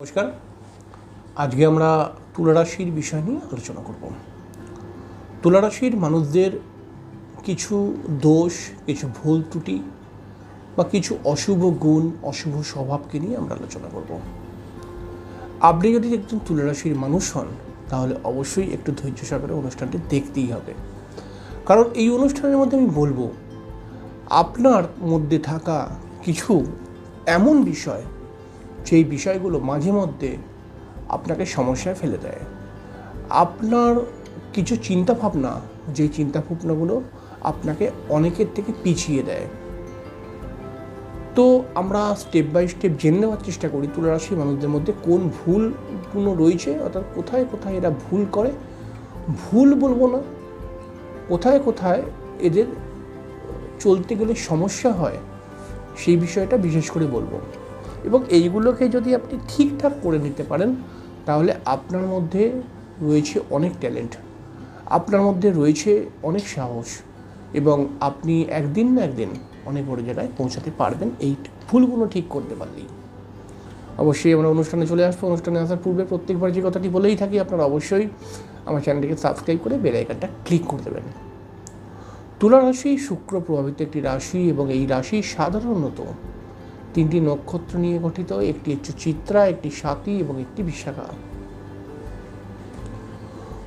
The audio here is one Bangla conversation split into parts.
নমস্কার। আজকে আমরা তুলারাশির বিষয় নিয়ে আলোচনা করব। তুলারাশির মানুষদের কিছু দোষ, কিছু ভুল ত্রুটি বা কিছু অশুভ গুণ, অশুভ স্বভাবকে নিয়ে আমরা আলোচনা করব। আপনি যদি একজন তুলারাশির মানুষ হন, তাহলে অবশ্যই একটু ধৈর্য সহকারে অনুষ্ঠানটি দেখতেই হবে। কারণ এই অনুষ্ঠানের মধ্যে আমি বলব, আপনার মধ্যে থাকা কিছু এমন বিষয় সেই বিষয়গুলো মাঝে মধ্যে আপনাকে সমস্যায় ফেলে দেয়, আপনার কিছু চিন্তা ভাবনা যে চিন্তা ভাবনাগুলো আপনাকে অনেকের থেকে পিছিয়ে দেয়। তো আমরা স্টেপ বাই স্টেপ জেনে নেওয়ার চেষ্টা করি তুলারাশি মানুষদের মধ্যে কোন ভুলগুলো রয়েছে, অর্থাৎ কোথায় কোথায় এরা ভুল করে। ভুল বলব না, কোথায় কোথায় এদের চলতে গেলে সমস্যা হয়, সেই বিষয়টা বিশেষ করে বলব। এবং এইগুলোকে যদি আপনি ঠিকঠাক করে নিতে পারেন, তাহলে আপনার মধ্যে রয়েছে অনেক ট্যালেন্ট। আপনার মধ্যে রয়েছে অনেক সাহস এবং আপনি একদিন না একদিন অনেক বড় জায়গায় পৌঁছাতে পারবেন এই ভুলগুলো ঠিক করতে পারলেই। অবশ্যই আমরা অনুষ্ঠানে চলে আসব। অনুষ্ঠানে আসার পূর্বে প্রত্যেকবার যে কথাটি বলেই থাকি, আপনারা অবশ্যই আমার চ্যানেলটিকে সাবস্ক্রাইব করে বেল আইকনটা ক্লিক করে দেবেন। তুলা রাশি শুক্র প্রভাবিত একটি রাশি এবং এই রাশি সাধারণত তিনটি নক্ষত্র নিয়ে গঠিত, একটি হচ্ছে চিত্রা, একটি সাথী এবং একটি বিশাখা।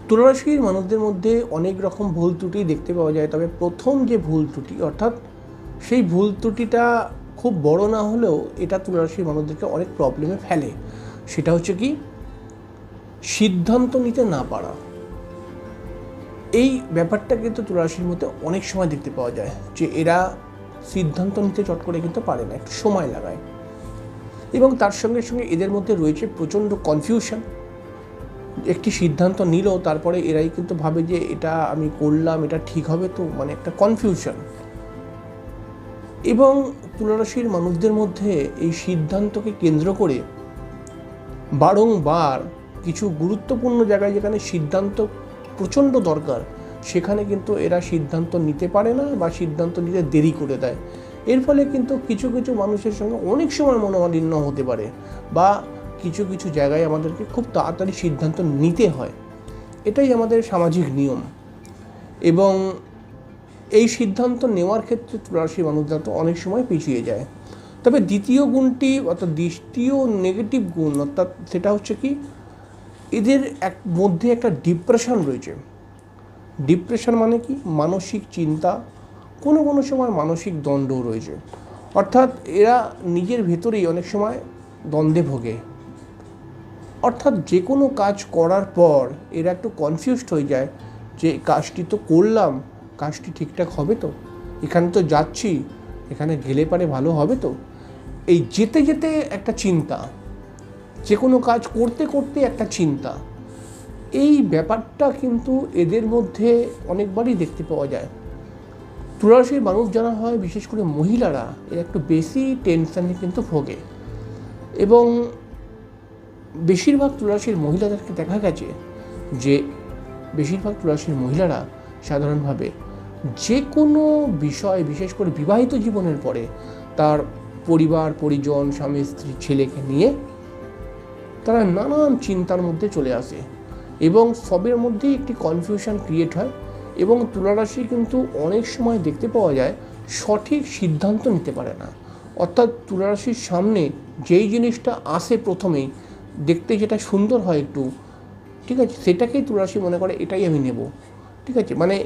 তুলারাশির মানুষদের মধ্যে অনেক রকম ভুল ত্রুটি দেখতে পাওয়া যায়, তবে প্রথম যে ভুল ত্রুটি, অর্থাৎ সেই ভুল ত্রুটিটা খুব বড় না হলেও এটা তুলারাশির মানুষদেরকে অনেক প্রবলেমে ফেলে। সেটা হচ্ছে কি? সিদ্ধান্ত নিতে না পারা। এই ব্যাপারটা কিন্তু তুলারাশির মধ্যে অনেক সময় দেখতে পাওয়া যায় যে এরা সিদ্ধান্ত নিতে চট করে কিন্তু পারে না, একটু সময় লাগায়। এবং তার সঙ্গে সঙ্গে এদের মধ্যে রয়েছে প্রচণ্ড কনফিউশন একটি সিদ্ধান্ত নিলেও তারপরে এরাই কিন্তু ভাবে যে এটা আমি করলাম, এটা ঠিক হবে তো মানে একটা কনফিউশন এবং তুলারাশির মানুষদের মধ্যে এই সিদ্ধান্তকে কেন্দ্র করে বারংবার কিছু গুরুত্বপূর্ণ জায়গায় যেখানে সিদ্ধান্ত প্রচণ্ড দরকার সেখানে কিন্তু এরা সিদ্ধান্ত নিতে পারে না বা সিদ্ধান্ত নিতে দেরি করে দেয়। এর ফলে কিন্তু কিছু কিছু মানুষের সঙ্গে অনেক সময় মনোমালিন্য হতে পারে বা কিছু কিছু জায়গায় আমাদেরকে খুব তাড়াতাড়ি সিদ্ধান্ত নিতে হয়। এটাই আমাদের সামাজিক নিয়ম। এবং এই সিদ্ধান্ত নেওয়ার ক্ষেত্রে তুলারাশি মানুষরা তো অনেক সময় পিছিয়ে যায়। তবে দ্বিতীয় গুণটি অর্থাৎ দ্বিতীয় নেগেটিভ গুণ অর্থাৎ সেটা হচ্ছে কি, এদের এক মধ্যে একটা ডিপ্রেশন রয়েছে। ডিপ্রেশন মানে কি? মানসিক চিন্তা। কোনো কোনো সময় মানসিক দ্বন্দ্বও রয়েছে। অর্থাৎ এরা নিজের ভেতরেই অনেক সময় দ্বন্দ্বে ভোগে। অর্থাৎ যে কোনো কাজ করার পর এরা একটু কনফিউজড হয়ে যায় যে, কাজটি তো করলাম, কাজটি ঠিকঠাক হবে তো? এখানে তো যাচ্ছি, এখানে গেলে পারে ভালো হবে তো? এই যেতে যেতে একটা চিন্তা। যে কোনো কাজ করতে করতে একটা চিন্তা। এই ব্যাপারটা কিন্তু এদের মধ্যে অনেকবারই দেখতে পাওয়া যায়। তুলারাশির মানুষ যারা হয়, বিশেষ করে মহিলারা, এরা একটু বেশি টেনশানে কিন্তু ভোগে। এবং বেশিরভাগ তুলারাশির মহিলাদেরকে দেখা গেছে যে, বেশিরভাগ তুলারাশির মহিলারা সাধারণভাবে যে কোনো বিষয়, বিশেষ করে বিবাহিত জীবনের পরে তার পরিবার, পরিজন, স্বামী, স্ত্রী, ছেলেকে নিয়ে তারা নানান চিন্তার মধ্যে চলে আসে। এবং সবের মধ্যেই একটি কনফিউশন ক্রিয়েট হয় এবং তুলারাশি কিন্তু অনেক সময় দেখতে পাওয়া যায় সঠিক সিদ্ধান্ত নিতে পারে না। অর্থাৎ তুলারাশির সামনে যেই জিনিসটা আসে প্রথমেই দেখতে যেটা সুন্দর হয় একটু, ঠিক আছে, সেটাকেই তুলারাশি মনে করে, এটাই আমি নেব। ঠিক আছে মানে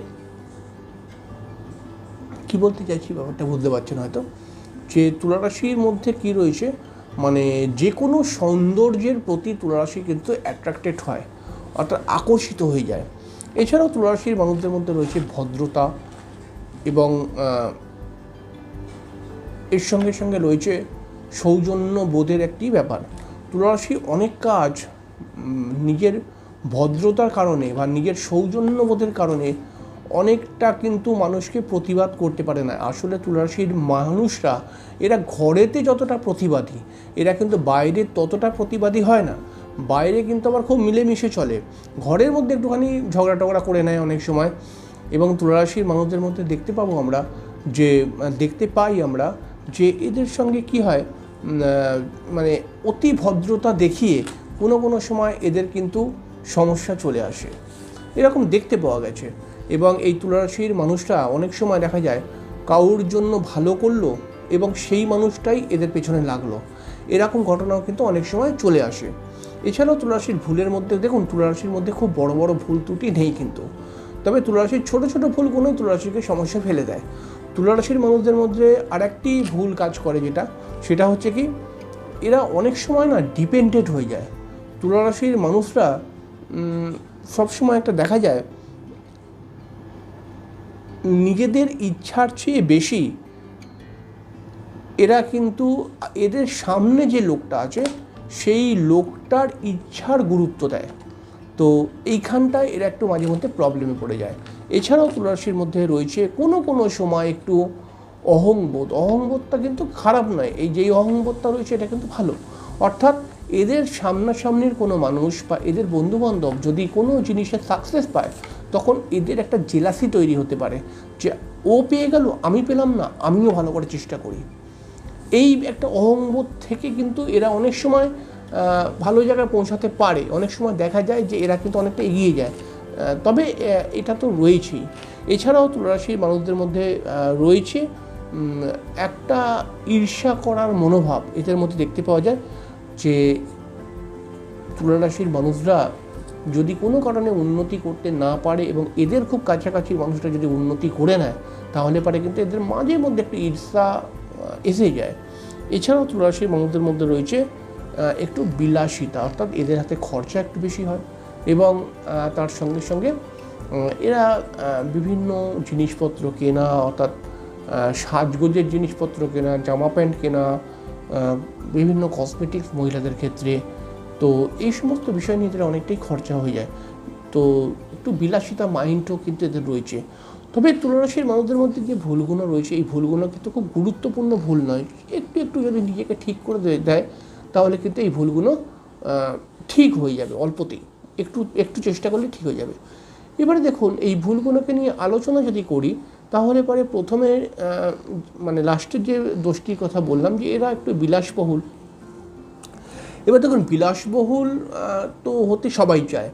কি বলতে চাইছি ব্যাপারটা বুঝতে পারছেন হয়তো? যে তুলারাশির মধ্যে কি রয়েছে মানে যে কোনো সৌন্দর্যের প্রতি তুলারাশি কিন্তু অ্যাট্রাক্টেড হয়। অর্থাৎ আকর্ষিত হয়ে যায়। এছাড়াও তুলারাশির মানুষদের মধ্যে রয়েছে ভদ্রতা এবং এর সঙ্গে সঙ্গে রয়েছে সৌজন্য বোধের একটি ব্যাপার। তুলারাশি অনেক কাজ নিজের ভদ্রতার কারণে বা নিজের সৌজন্য বোধের কারণে অনেকটা কিন্তু মানুষকে প্রতিবাদ করতে পারে না। আসলে তুলারাশির মানুষরা, এরা ঘরেতে যতটা প্রতিবাদী, এরা কিন্তু বাইরে ততটা প্রতিবাদী হয় না। বাইরে কিন্তু আবার খুব মিলেমিশে চলে। ঘরের মধ্যে একটুখানি ঝগড়া টগড়া করে নেয় অনেক সময়। এবং তুলারাশির মানুষদের মধ্যে দেখতে পাবো আমরা যে, দেখতে পাই আমরা যে এদের সঙ্গে কি হয় মানে অতি ভদ্রতা দেখিয়ে কোনো কোনো সময় এদের কিন্তু সমস্যা চলে আসে। এরকম দেখতে পাওয়া গেছে। এবং এই তুলারাশির মানুষরা অনেক সময় দেখা যায় কাউর জন্য ভালো করল এবং সেই মানুষটাই এদের পেছনে লাগল। এরকম ঘটনাও কিন্তু অনেক সময় চলে আসে। এছাড়াও তুলারাশির ভুলের মধ্যে, দেখুন, তুলারাশির মধ্যে খুব বড় বড় ভুল ত্রুটি নেই কিন্তু। তবে তুলারাশির ছোট ছোট ভুলগুলোই তুলারাশিকে সমস্যা ফেলে দেয়। তুলারাশির মানুষদের মধ্যে আরেকটি ভুল কাজ করে যেটা, সেটা হচ্ছে কি, এরা অনেক সময় না ডিপেন্ডেড হয়ে যায়। তুলারাশির মানুষরা সবসময় একটা দেখা যায়, নিজেদের ইচ্ছার চেয়ে বেশি এরা কিন্তু, এদের সামনে যে লোকটা আছে সেই লোকটার ইচ্ছার গুরুত্ব দেয়। তো এইখানটায় এরা একটু মাঝে মধ্যে প্রবলেমে পড়ে যায়। এছাড়াও তুলারাশির মধ্যে রয়েছে কোনো কোনো সময় একটু অহংবোধ। অহংবোধটা কিন্তু খারাপ নয়। এই যেই অহংবোধটা রয়েছে, এটা কিন্তু ভালো। অর্থাৎ এদের সামনাসামনির কোনো মানুষ বা এদের বন্ধুবান্ধব যদি কোনো জিনিসে সাকসেস পায়, তখন এদের একটা জেলাসি তৈরি হতে পারে যে, ও পেয়ে গেল, আমি পেলাম না, আমিও ভালো করে চেষ্টা করি। এই একটা অহংবোধ থেকে কিন্তু এরা অনেক সময় ভালো জায়গায় পৌঁছাতে পারে। অনেক সময় দেখা যায় যে এরা কিন্তু অনেকটা এগিয়ে যায়। তবে এটা তো রয়েছেই। এছাড়াও তুলারাশির মানুষদের মধ্যে রয়েছে একটা ঈর্ষা করার মনোভাব। এদের মধ্যে দেখতে পাওয়া যায় যে তুলারাশির মানুষরা যদি কোনো কারণে উন্নতি করতে না পারে এবং এদের খুব কাছাকাছি মানুষরা যদি উন্নতি করে নেয়, তাহলে পারে কিন্তু এদের মাঝে মধ্যে একটা ঈর্ষা এসে যায়। এছাড়াও তুলারাশির মানুষদের মধ্যে রয়েছে একটু বিলাসিতা, অর্থাৎ এদের হাতে খরচা একটু বেশি হয় এবং তার সঙ্গে সঙ্গে এরা বিভিন্ন জিনিসপত্র কেনা, অর্থাৎ সাজগোজের জিনিসপত্র কেনা, জামা প্যান্ট কেনা বিভিন্ন কসমেটিক্স মহিলাদের ক্ষেত্রে। তো এই সমস্ত বিষয় নিয়ে এদের অনেকটাই খরচা হয়ে যায়। তো একটু বিলাসিতা মাইন্ডও কিন্তু এদের রয়েছে। তবে তুলারাশির মানুষদের মধ্যে যে ভুলগুলো রয়েছে, এই ভুলগুলো কিন্তু খুব গুরুত্বপূর্ণ ভুল নয়। একটু একটু যদি নিজেকে ঠিক করে দেয়, তাহলে কিন্তু এই ভুলগুলো ঠিক হয়ে যাবে অল্পতেই। একটু একটু চেষ্টা করলে ঠিক হয়ে যাবে। এবারে দেখুন, এই ভুলগুলোকে নিয়ে আলোচনা যদি করি, তাহলে পরে প্রথমে মানে লাস্টের যে দোষটির কথা বললাম যে এরা একটু বিলাসবহুল। এবার দেখুন, বিলাসবহুল তো হতে সবাই চায়।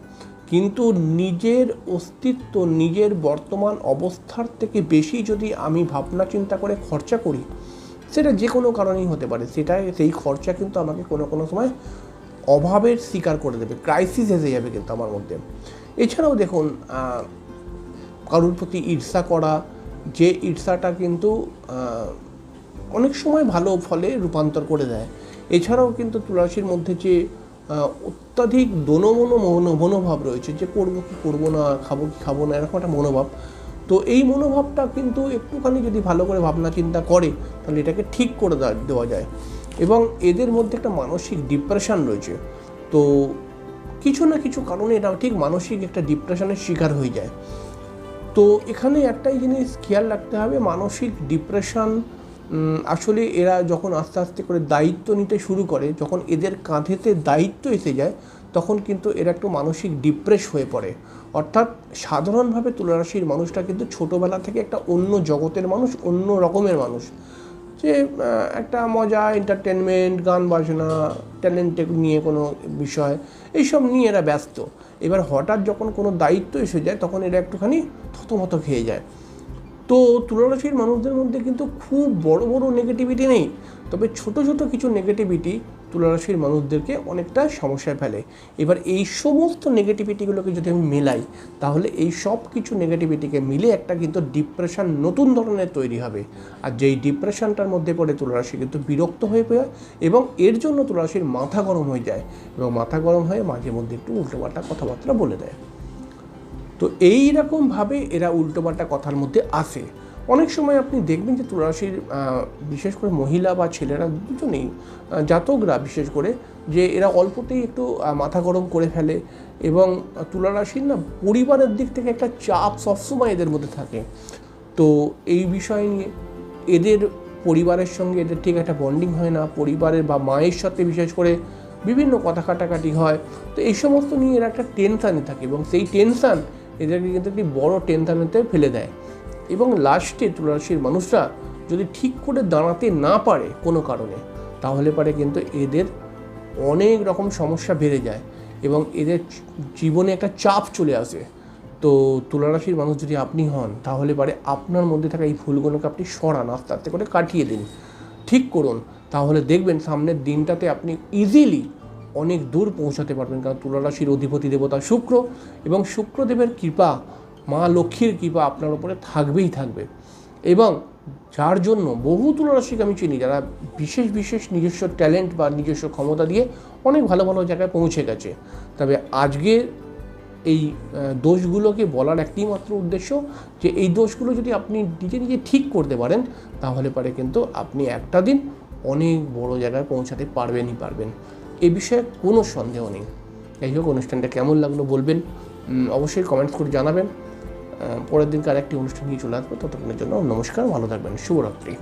কিন্তু নিজের অস্তিত্ব, নিজের বর্তমান অবস্থার থেকে বেশি যদি আমি ভাবনা চিন্তা করে খরচা করি, সেটা যে কোনো কারণেই হতে পারে। সেটা সেই খরচা কিন্তু আমাকে কোনো কোনো সময় অভাবের শিকার করে দেবে ক্রাইসিস এসে যাবে কিন্তু আমার মধ্যে। এছাড়াও দেখুন কারোর প্রতি ঈর্ষা করা, যে ঈর্ষাটা কিন্তু অনেক সময় ভালো ফলে রূপান্তর করে দেয়। এছাড়াও কিন্তু তুলাসীর মধ্যে যে অত্যাধিক দোনমনো মনো মনোভাব রয়েছে যে করব কি করব না, খাব কি খাব না, এরকম একটা মনোভাব। তো এই মনোভাবটা কিন্তু একটুখানি যদি ভালো করে ভাবনা চিন্তা করে, তাহলে এটাকে ঠিক করে দেওয়া- দেওয়া যায়। এবং এদের মধ্যে একটা মানসিক ডিপ্রেশন রয়েছে। তো কিছু না কিছু কারণে এটা ঠিক মানসিক একটা ডিপ্রেশনের শিকার হয়ে যায়। তো এখানে একটাই জিনিস খেয়াল রাখতে হবে, মানসিক ডিপ্রেশন আসলে এরা যখন আস্তে আস্তে করে দায়িত্ব নিতে শুরু করে, যখন এদের কাঁধেতে দায়িত্ব এসে যায়, তখন কিন্তু এরা একটু মানসিক ডিপ্রেস হয়ে পড়ে। অর্থাৎ সাধারণভাবে তুলারাশির মানুষটা কিন্তু ছোটোবেলা থেকে একটা অন্য জগতের মানুষ, অন্য রকমের মানুষ। যে একটা মজা এন্টারটেনমেন্ট গান বাজনা ট্যালেন্ট নিয়ে কোনো বিষয়, এইসব নিয়ে এরা ব্যস্ত। এবার হঠাৎ যখন কোনো দায়িত্ব এসে যায়, তখন এরা একটুখানি থতমত খেয়ে যায়। তো তুলারাশির মানুষদের মধ্যে কিন্তু খুব বড় বড় নেগেটিভিটি নেই। তবে ছোট ছোট কিছু নেগেটিভিটি তুলারাশির মানুষদেরকে অনেকটা সমস্যায় ফেলে। এবার এই সমস্ত নেগেটিভিটিগুলোকে যদি আমি মেলাই, তাহলে এই সব কিছু নেগেটিভিটিকে মিলে একটা কিন্তু ডিপ্রেশন নতুন ধরনের তৈরি হবে। আর যেই ডিপ্রেশনটার মধ্যে পড়ে তুলারাশি কিন্তু বিরক্ত হয়ে পড়ে এবং এর জন্য তুলারাশির মাথা গরম হয়ে যায় এবং মাথা গরম হয়ে মাঝে মধ্যে একটু উল্টোপাল্টা কথাবার্তা বলে দেয়। তো এই রকমভাবে এরা উল্টোপাল্টা কথার মধ্যে আসে। অনেক সময় আপনি দেখবেন যে তুলারাশির বিশেষ করে মহিলা বা ছেলেরা দুজনেই জাতকরা বিশেষ করে, যে এরা অল্পতেই একটু মাথা গরম করে ফেলে এবং তুলারাশির না পরিবারের দিক থেকে একটা চাপ সবসময় এদের মধ্যে থাকে। তো এই বিষয় নিয়ে এদের পরিবারের সঙ্গে এদের ঠিক একটা বন্ডিং হয় না, পরিবারের বা মায়ের সাথে বিশেষ করে বিভিন্ন কথা কাটাকাটি হয়। তো এই সমস্ত নিয়ে এরা একটা টেনশানে থাকে এবং সেই টেনশান এদেরকে কিন্তু একটি বড় টেনশানেতে ফেলে দেয়। এবং লাস্টে তুলারাশির মানুষরা যদি ঠিক করে দাঁড়াতে না পারে কোনো কারণে, তাহলে পারে কিন্তু এদের অনেক রকম সমস্যা বেড়ে যায় এবং এদের জীবনে একটা চাপ চলে আসে। তো তুলারাশির মানুষ যদি আপনি হন, তাহলে পারে আপনার মধ্যে থাকা এই ভুলগুলোকে আপনি সরান, আস্তে আস্তে করে কাটিয়ে দিন। ঠিক করুন, তাহলে দেখবেন সামনের দিনটাতে আপনি ইজিলি অনেক দূর পৌঁছাতে পারবেন, কারণ তুলারাশির অধিপতি দেবতা শুক্র এবং শুক্রদেবের কৃপা, মা লক্ষ্মীর কৃপা আপনার উপরে থাকবেই থাকবে। এবং যার জন্য বহু তুলারাশিকে আমি চিনি, যারা বিশেষ বিশেষ নিজস্ব ট্যালেন্ট বা নিজস্ব ক্ষমতা দিয়ে অনেক ভালো ভালো জায়গায় পৌঁছে গেছে। তবে আজকে এই দোষগুলোকে বলার একটি মাত্র উদ্দেশ্য যে এই দোষগুলো যদি আপনি নিজে নিজে ঠিক করতে পারেন, তাহলে পারে কিন্তু আপনি একটা দিন অনেক বড় জায়গায় পৌঁছাতে পারবেনই পারবেন। এ বিষয়ে কোনো সন্দেহ নেই। যাই হোক, অনুষ্ঠানটা কেমন লাগল বলবেন। অবশ্যই কমেন্টস করে জানাবেন। পরের দিনকে আরেকটি অনুষ্ঠান নিয়ে চলে আসব। ততক্ষণের জন্য নমস্কার, ভালো থাকবেন। শুভরাত্রি।